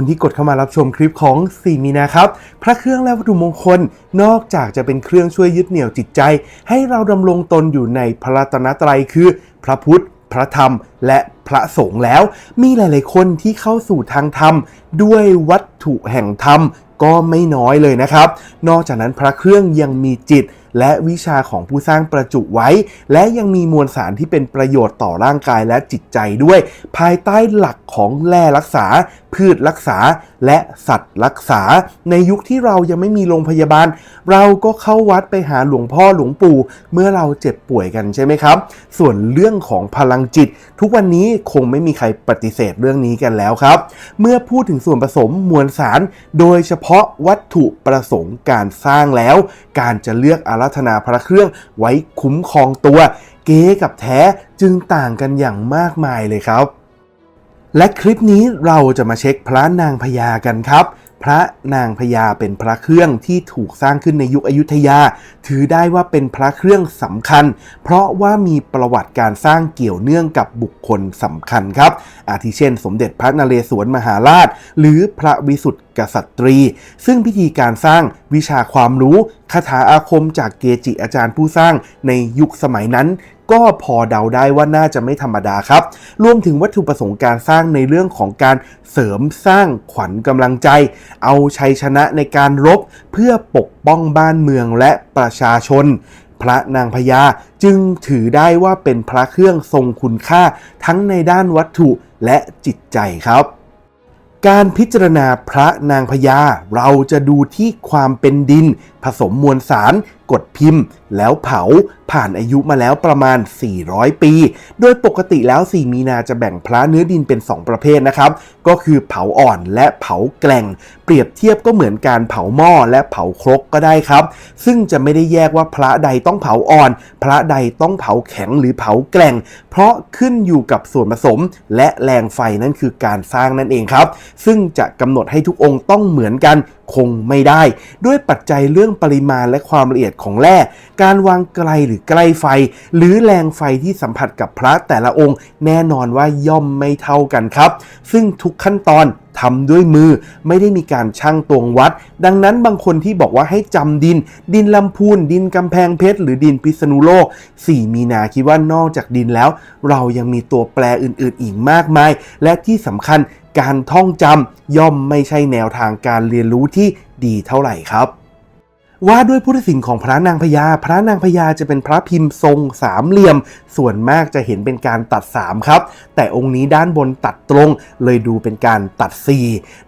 คุณที่กดเข้ามารับชมคลิปของ 4 มีนาครับ พระเครื่องและวัตถุมงคลนอกจากจะเป็นเครื่องช่วยยึดเหนี่ยวจิตใจ ให้เราดำรงตนอยู่ในพระรัตนตรัยคือ พระพุทธ พระธรรม และพระสงฆ์แล้ว มีหลาย ๆ คนที่เข้าสู่ทางธรรม ด้วยวัตถุแห่งธรรมก็ไม่น้อยเลยนะครับ นอกจากนั้นพระเครื่องยังมีจิต และวิชาของผู้สร้างประจุไว้ และยังมีมวลสารที่เป็นประโยชน์ต่อร่างกายและจิตใจด้วย ภายใต้หลักของแร่รักษา พืชรักษา และสัตว์รักษา ในยุคที่เรายังไม่มีโรงพยาบาล เราก็เข้าวัดไปหาหลวงพ่อหลวงปู่ เมื่อเราเจ็บป่วยกันใช่ไหมครับ ส่วนเรื่องของพลังจิต ทุกวันนี้คงไม่มีใครปฏิเสธเรื่องนี้กันแล้วครับ เมื่อพูดถึงส่วนผสมมวลสาร โดยเฉพาะวัตถุประสงค์การสร้างแล้ว การจะเลือกอารัฒนาพระเครื่องไว้คุ้มครองตัว เก๋กับแท้จึงต่างกันอย่างมากมายเลยครับ และคลิปนี้เราจะมาเช็คพระนางพญากันครับ พระนางพญาเป็นพระเครื่องที่ถูกสร้างขึ้นในยุคอยุธยา ถือได้ว่าเป็นพระเครื่องสำคัญ เพราะว่ามีประวัติการสร้างเกี่ยวเนื่องกับบุคคลสำคัญครับ อาทิเช่น สมเด็จพระนเรศวรมหาราช หรือพระวิสุทธิกษัตรี ซึ่งพิธีการสร้างวิชาความรู้คาถาอาคมจากเกจิอาจารย์ผู้สร้างในยุคสมัยนั้น ก็พอเดาได้ว่าน่าจะไม่ธรรมดาครับ รวมถึงวัตถุประสงค์การสร้างในเรื่องของการเสริมสร้างขวัญกำลังใจ เอาชัยชนะในการรบเพื่อปกป้องบ้านเมืองและประชาชน พระนางพญาจึงถือได้ว่าเป็นพระเครื่องทรงคุณค่าทั้งในด้านวัตถุและจิตใจครับการพิจารณาพระนางพญาเราจะดูที่ความเป็นดินผสมมวลสาร กดพิมพ์ แล้วเผาผ่านอายุมาแล้วประมาณ 400 ปี โดยปกติแล้ว 4 มีนาจะแบ่งพระเนื้อดินเป็น 2 ประเภทนะครับ ก็คือเผาอ่อนและเผาแกล่ง เปรียบเทียบก็เหมือนการเผาหม้อและเผาครกก็ได้ครับ ซึ่งจะไม่ได้แยกว่าพระใดต้องเผาอ่อน พระใดต้องเผาแข็งหรือเผาแกล่ง เพราะขึ้นอยู่กับส่วนผสม และแรงไฟนั่นคือการสร้างนั่นเองครับ ซึ่งจะกำหนดให้ทุกองค์ต้องเหมือนกันคงไม่ได้ ด้วยปัจจัยเรื่องื่องปริมาณและความละเอียดของแร่ การวางไกลหรือใกล้ไฟ หรือแรงไฟที่สัมผัสกับพระแต่ละองค์ แน่นอนว่าย่อมไม่เท่ากันครับ ซึ่งทุกขั้นตอนทำด้วยมือไม่ได้มีการชั่งตวงวัด ดังนั้นบางคนที่บอกว่าให้จำดิน ดินลำพูน ดินกำแพงเพชร หรือดินพิษณุโลก 4 มีนาคิดว่านอกจากดินแล้ว เรายังมีตัวแปรอื่นๆ อีกมากมาย และที่สำคัญการท่องจำย่อมไม่ใช่แนวทางการเรียนรู้ที่ดีเท่าไหร่ครับ ว่าด้วยพุทธศิลป์ของพระนางพญา พระนางพญาจะเป็นพระพิมพ์ทรงสามเหลี่ยม ส่วนมากจะเห็นเป็นการตัดสามครับ แต่องค์นี้ด้านบนตัดตรง เลยดูเป็นการตัดสี่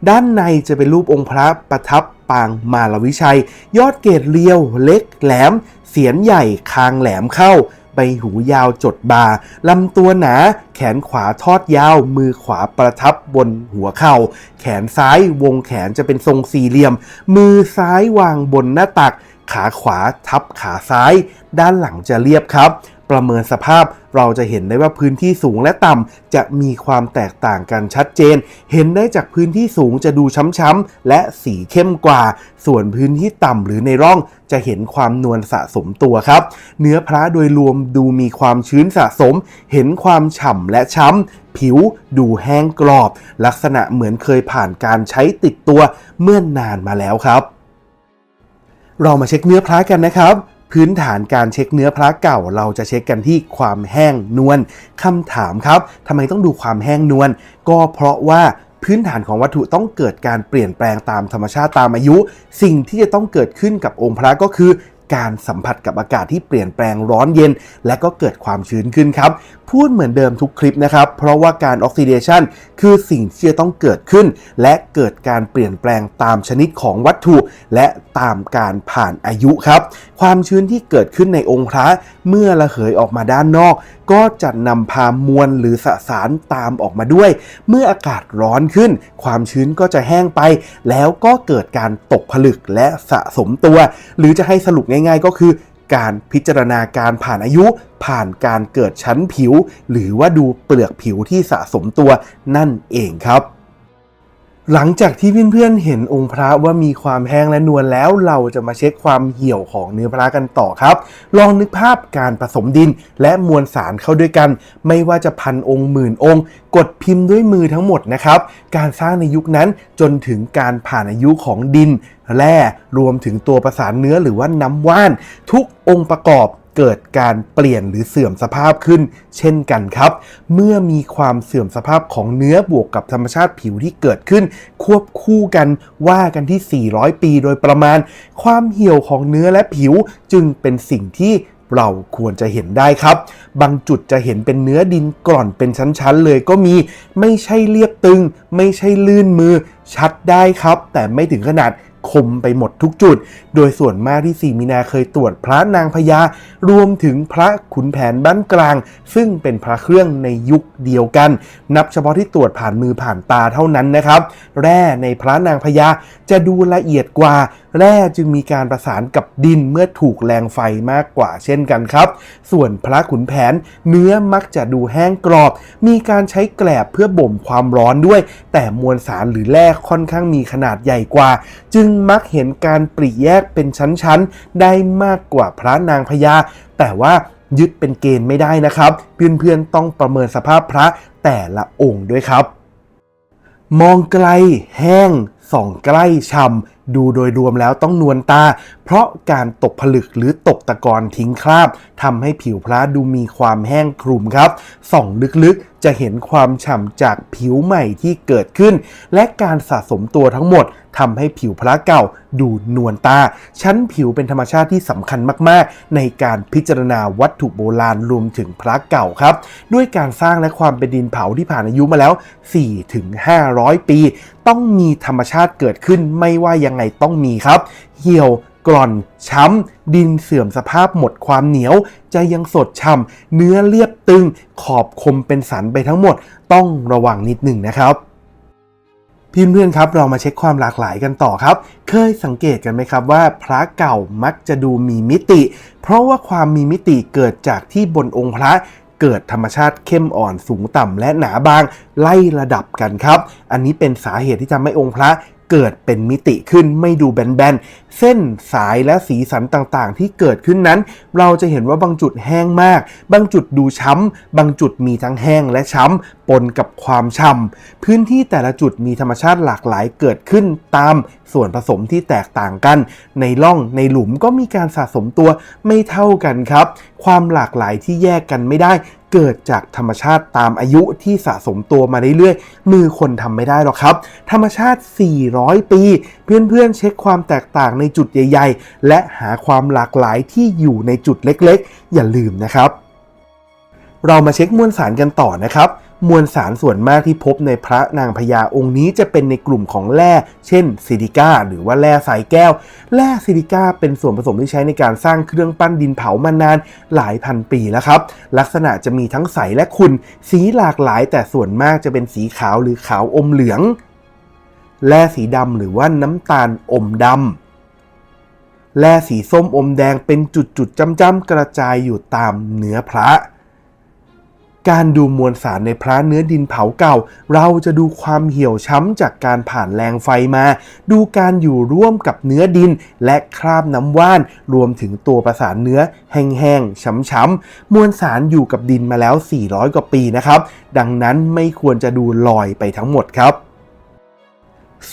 ด้านในจะเป็นรูปองค์พระประทับปางมาลวิชัย ยอดเกตเรียว เล็กแหลม เสียนใหญ่คางแหลมเข้า บหูยาวจดบาลำตัวหนา แขนขวาทอดยาว มือขวาประทับบนหัวเข่า แขนซ้ายวงแขนจะเป็นทรงสี่เหลี่ยม มือซ้ายวางบนหน้าตัก ขาขวาทับขาซ้าย ด้านหลังจะเรียบครับ ประเมินสภาพเราจะเห็นได้ว่าพื้นที่สูงและต่ำจะมีความแตกต่างกันชัดเจน เห็นได้จากพื้นที่สูงจะดูช้ำๆและสีเข้มกว่า ส่วนพื้นที่ต่ำหรือในร่องจะเห็นความนวลสะสมตัวครับ เนื้อพระโดยรวมดูมีความชื้นสะสม เห็นความฉ่ำและช้ำ ผิวดูแห้งกรอบ ลักษณะเหมือนเคยผ่านการใช้ติดตัวเมื่อนนานมาแล้วครับ เรามาเช็คเนื้อพระกันนะครับ พื้นฐานการเช็คเนื้อพระเก่า เราจะเช็คกันที่ความแห้งนวลคำถามครับทำไมต้องดูความแห้งนวลก็เพราะว่าพื้นฐานของวัตถุต้องเกิดการเปลี่ยนแปลงตามธรรมชาติตามอายุ สิ่งที่จะต้องเกิดขึ้นกับองค์พระก็คือ การสัมผัสกับอากาศที่เปลี่ยนแปลงร้อนเย็น และก็เกิดความชื้นขึ้นครับ พูดเหมือนเดิมทุกคลิปนะครับ เพราะว่าการออกซิเดชันคือสิ่งที่จะต้องเกิดขึ้น และเกิดการเปลี่ยนแปลงตามชนิดของวัตถุ และตามการผ่านอายุครับ ความชื้นที่เกิดขึ้นในองค์พระเมื่อระเหยออกมาด้านนอก ก็จะนำพามวลหรือสสารตามออกมาด้วย เมื่ออากาศร้อนขึ้น ความชื้นก็จะแห้งไป แล้วก็เกิดการตกผลึกและสะสมตัว หรือจะให้สรุปง่ายง่ายๆ ก็คือการพิจารณาการผ่านอายุ ผ่านการเกิดชั้นผิว หรือว่าดูเปลือกผิวที่สะสมตัวนั่นเองครับ หลังจากที่เพื่อนๆเห็นองค์พระว่ามีความแห้งและนวลแล้วเราจะมาเช็คความเหี่ยวของเนื้อพระกันต่อครับ ลองนึกภาพการผสมดินและมวลสารเข้าด้วยกัน ไม่ว่าจะพันองค์หมื่นองค์ กดพิมพ์ด้วยมือทั้งหมดนะครับ การสร้างในยุคนั้นจนถึงการผ่านอายุของดินแร่รวมถึงตัวประสานเนื้อหรือว่าน้ำว่าน ทุกองค์ประกอบ เกิดการเปลี่ยนหรือเสื่อมสภาพขึ้น เช่นกันครับ เมื่อมีความเสื่อมสภาพของเนื้อบวกกับธรรมชาติผิวที่เกิดขึ้น ควบคู่กันว่ากันที่ 400 ปีโดยประมาณ ความเหี่ยวของเนื้อและผิวจึงเป็นสิ่งที่เราควรจะเห็นได้ครับ บางจุดจะเห็นเป็นเนื้อดินกร่อนเป็นชั้นๆเลยก็มี ไม่ใช่เรียบตึง ไม่ใช่ลื่นมือ ชัดได้ครับ แต่ไม่ถึงขนาด คมไปหมดทุกจุด โดยส่วนมากที่สีมีนาเคยตรวจพระนางพญา รวมถึงพระขุนแผนบ้านกลาง ซึ่งเป็นพระเครื่องในยุคเดียวกัน นับเฉพาะที่ตรวจผ่านมือผ่านตาเท่านั้นนะครับ แร่ในพระนางพญาจะดูละเอียดกว่า แร่จึงมีการประสานกับดินเมื่อถูกแรงไฟมากกว่าเช่นกันครับ ส่วนพระขุนแผนเนื้อมักจะดูแห้งกรอบ มีการใช้แกลบเพื่อบ่มความร้อนด้วย แต่มวลสารหรือแร่ค่อนข้างมีขนาดใหญ่กว่า จึงมักเห็นการปริแยกเป็นชั้นๆ ได้มากกว่าพระนางพญาแต่ว่ายึดเป็นเกณฑ์ไม่ได้นะครับ เพื่อนๆต้องประเมินสภาพพระแต่ละองค์ด้วยครับ มองไกลแห้งส่องใกล้ช่ำดูโดยรวมแล้วต้องนวลตา เพราะการตกผลึกหรือตกตะกอนทิ้งคราบทำให้ผิวพระดูมีความแห้งคลุมครับ ส่องลึกๆจะเห็นความฉ่ำจากผิวใหม่ที่เกิดขึ้น และการสะสมตัวทั้งหมด ทำให้ผิวพระเก่าดูนวลตา ชั้นผิวเป็นธรรมชาติที่สำคัญมากๆ ในการพิจารณาวัตถุโบราณรวมถึงพระเก่าครับ ด้วยการสร้างและความเป็นดินเผาที่ผ่านอายุมาแล้ว 4-500 ปี ต้องมีธรรมชาติเกิดขึ้นไม่ว่ายังไงต้องมีครับ เหี่ยวกร่อน ช้ำ ดินเสื่อมสภาพหมดความเหนียว จะยังสดช่ำ เนื้อเรียบตึง ขอบคมเป็นสันไปทั้งหมด ต้องระวังนิดหนึ่งนะครับ เพื่อนๆครับเรามาเช็คความหลากหลายกันต่อครับ เคยสังเกตกันไหมครับว่าพระเก่ามักจะดูมีมิติ เพราะว่าความมีมิติเกิดจากที่บนองค์พระเกิดธรรมชาติเข้มอ่อนสูงต่ำและหนาบางไล่ระดับกันครับ อันนี้เป็นสาเหตุที่ทำให้องค์พระเกิดเป็นมิติขึ้นไม่ดูแบนๆเส้นสายและสีสันต่างๆ ที่เกิดขึ้นนั้น เราจะเห็นว่าบางจุดแห้งมาก บางจุดดูช้ำ บางจุดมีทั้งแห้งและช้ำ ปนกับความช่ำพื้นที่แต่ละจุดมีธรรมชาติหลากหลายเกิดขึ้นตามส่วนผสมที่แตกต่างกัน ในร่องในหลุมก็มีการสะสมตัวไม่เท่ากันครับ ความหลากหลายที่แยกกันไม่ได้เกิดจากธรรมชาติตามอายุที่สะสมตัวมาเรื่อยๆ มือคนทำไม่ได้หรอกครับ ธรรมชาติ 400 ปี เพื่อนๆเช็คความแตกต่างในจุดใหญ่ ๆ และหาความหลากหลายที่อยู่ในจุดเล็กๆ อย่าลืมนะครับ เรามาเช็คมวลสารกันต่อนะครับ มวลสารส่วนมากที่พบในพระนางพญาองค์นี้จะเป็นในกลุ่มของแร่ เช่นซิลิก้าหรือว่าแร่สายแก้ว แร่ซิลิก้าเป็นส่วนผสมที่ใช้ในการสร้างเครื่องปั้นดินเผามานานหลายพันปีแล้วครับ ลักษณะจะมีทั้งใสและขุ่น สีหลากหลาย แต่ส่วนมากจะเป็นสีขาวหรือขาวอมเหลืองแร่สีดำหรือว่าน้ำตาลอมดำ แร่สีส้มอมแดงเป็นจุดๆจ้ำๆกระจายอยู่ตามเนื้อพระ การดูมวลสารในพระเนื้อดินเผาเก่า เราจะดูความเหี่ยวช้ำจากการผ่านแรงไฟมา ดูการอยู่ร่วมกับเนื้อดินและคราบน้ำว่าน รวมถึงตัวประสานเนื้อแห้งๆช้ำๆมวลสารอยู่กับดินมาแล้ว 400 กว่าปีนะครับ ดังนั้นไม่ควรจะดูลอยไปทั้งหมดครับ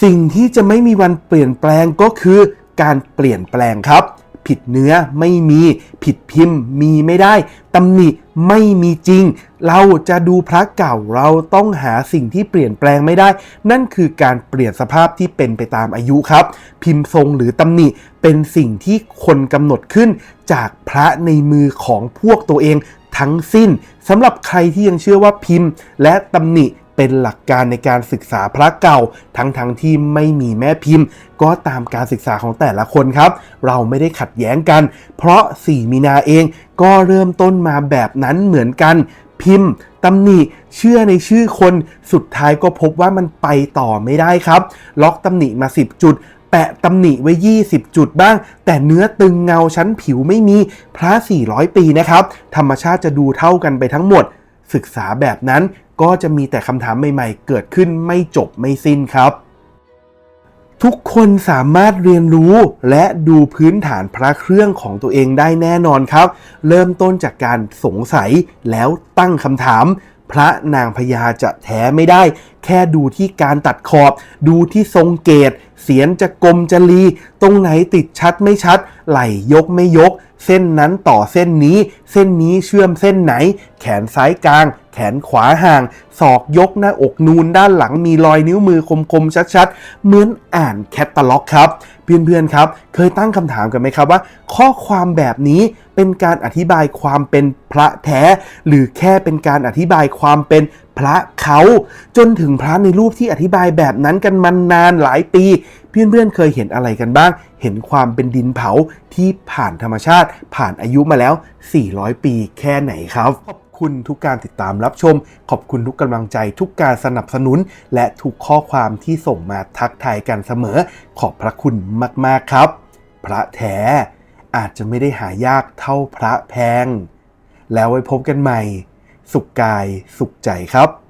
สิ่งที่จะไม่มีวันเปลี่ยนแปลงก็คือ การเปลี่ยนแปลงครับ ผิดเนื้อไม่มีผิดพิมพ์มีไม่ได้ตำหนิไม่มีจริง เราจะดูพระเก่าเราต้องหาสิ่งที่เปลี่ยนแปลงไม่ได้ นั่นคือการเปลี่ยนสภาพที่เป็นไปตามอายุครับ พิมพ์ทรงหรือตำหนิเป็นสิ่งที่คนกำหนดขึ้นจากพระในมือของพวกตัวเองทั้งสิ้นสำหรับใครที่ยังเชื่อว่าพิมพ์ และตำหนิ เป็นหลักการในการศึกษาพระเก่า ทั้งทั้งที่ไม่มีแม่พิมพ์ ก็ตามการศึกษาของแต่ละคนครับ เราไม่ได้ขัดแย้งกัน เพราะ4มีนาเองก็เริ่มต้นมาแบบนั้นเหมือนกันพิมพ์ตำหนิเชื่อในชื่อคนสุดท้ายก็พบว่ามันไปต่อไม่ได้ครับ ล็อกตำหนิมา 10 จุด แปะตำหนิไว้ 20 จุดบ้าง แต่เนื้อตึงเงาชั้นผิวไม่มีพระ 400 ปีนะครับ ธรรมชาติจะดูเท่ากันไปทั้งหมด ศึกษาแบบนั้นก็จะมีแต่คำถามใหม่ๆ เกิดขึ้นไม่จบไม่สิ้นครับ ทุกคนสามารถเรียนรู้และดูพื้นฐานพระเครื่องของตัวเองได้แน่นอนครับ เริ่มต้นจากการสงสัยแล้วตั้งคำถาม พระนางพญาจะแท้ไม่ได้ แค่ดูที่การตัดขอบ ดูที่ทรงเกต เสียนจะกลมจะลีตรงไหนติดชัดไม่ชัด ไหลยกไม่ยก เส้นนั้นต่อเส้นนี้ เส้นนี้เชื่อมเส้นไหน แขนซ้ายกลาง แขนขวาห่าง ศอกยกหน้าอกนูนด้านหลังมีรอยนิ้วมือคมๆชัดๆ เหมือนอ่านแคตตาล็อกครับเพื่อนๆครับเคยตั้งคำถามกันไหมครับว่า ข้อความแบบนี้เป็นการอธิบายความเป็นพระแท้ หรือแค่เป็นการอธิบายความเป็น พระเขาจนถึงพระในรูปที่อธิบายแบบนั้นกันมานานหลายปีเพื่อนๆเคยเห็นอะไรกันบ้าง เห็นความเป็นดินเผาที่ผ่านธรรมชาติ ผ่านอายุมาแล้ว 400 ปีแค่ไหนครับขอบคุณทุกการติดตามรับชม ขอบคุณทุกกำลังใจทุกการสนับสนุน และทุกข้อความที่ส่งมาทักทายกันเสมอ ขอบพระคุณมากๆครับ พระแท้อาจจะไม่ได้หายากเท่าพระแพง แล้วไว้พบกันใหม่ สุขกายสุขใจครับ